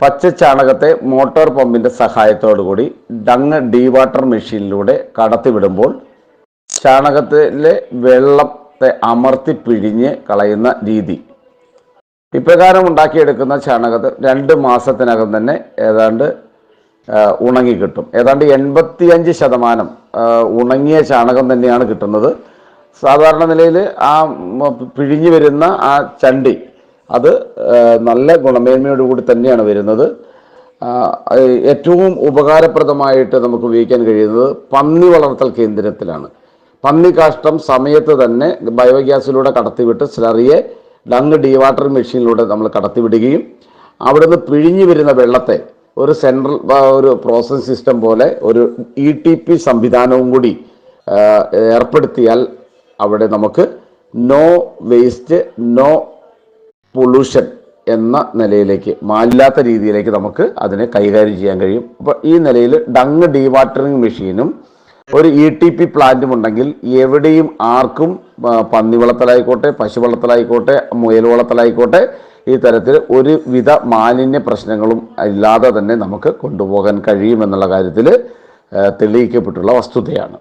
പച്ച ചാണകത്തെ മോട്ടോർ പമ്പിന്റെ സഹായത്തോടു കൂടി ഡങ് ഡീവാട്ടർ മെഷീനിലൂടെ കടത്തിവിടുമ്പോൾ ചാണകത്തിലെ വെള്ളത്തെ അമർത്തി പിഴിഞ്ഞ് കളയുന്ന രീതി. ഇപ്രകാരം ഉണ്ടാക്കിയെടുക്കുന്ന ചാണകത്തെ രണ്ട് മാസത്തിനകം തന്നെ ഏതാണ്ട് ഉണങ്ങി ഉണങ്ങിക്കിട്ടും ഏതാണ്ട് എൺപത്തിയഞ്ച് ശതമാനം ഉണങ്ങിയ ചാണകം തന്നെയാണ് കിട്ടുന്നത്. സാധാരണ നിലയിൽ ആ പിഴിഞ്ഞു വരുന്ന ആ ചണ്ടി അത് നല്ല ഗുണമേന്മയോടുകൂടി തന്നെയാണ് വരുന്നത്. ഏറ്റവും ഉപകാരപ്രദമായിട്ട് നമുക്ക് ഉപയോഗിക്കാൻ കഴിയുന്നത് പന്നി വളർത്തൽ കേന്ദ്രത്തിലാണ്. പന്നി കാഷ്ടം സമയത്ത് തന്നെ ബയോഗ്യാസിലൂടെ കടത്തിവിട്ട് സ്ലറിയെ ഡീ വാട്ടർ മെഷീനിലൂടെ നമ്മൾ കടത്തിവിടുകയും അവിടുന്ന് പിഴിഞ്ഞു വരുന്ന വെള്ളത്തെ ഒരു സെൻട്രൽ ഒരു പ്രോസസ് സിസ്റ്റം പോലെ ഒരു ഇ ടി പി സംവിധാനവും കൂടി ഏർപ്പെടുത്തിയാൽ അവിടെ നമുക്ക് നോ വേസ്റ്റ് നോ പൊല്യൂഷൻ എന്ന നിലയിലേക്ക് മാലില്ലാത്ത രീതിയിലേക്ക് നമുക്ക് അതിനെ കൈകാര്യം ചെയ്യാൻ കഴിയും. അപ്പോൾ ഈ നിലയിൽ ഡങ് ഡീവാട്ടറിങ് മെഷീനും ഒരു ഇ ടി പി പ്ലാന്റും ഉണ്ടെങ്കിൽ എവിടെയും ആർക്കും പന്നി വളർത്തലായിക്കോട്ടെ പശു വളർത്തലായിക്കോട്ടെ മുയൽ വളർത്തലായിക്കോട്ടെ ഈ തരത്തിൽ ഒരുവിധ മാലിന്യ പ്രശ്നങ്ങളും ഇല്ലാതെ തന്നെ നമുക്ക് കൊണ്ടുപോകാൻ കഴിയുമെന്നുള്ള കാര്യത്തിൽ തെളിയിക്കപ്പെട്ടുള്ള വസ്തുതയാണ്.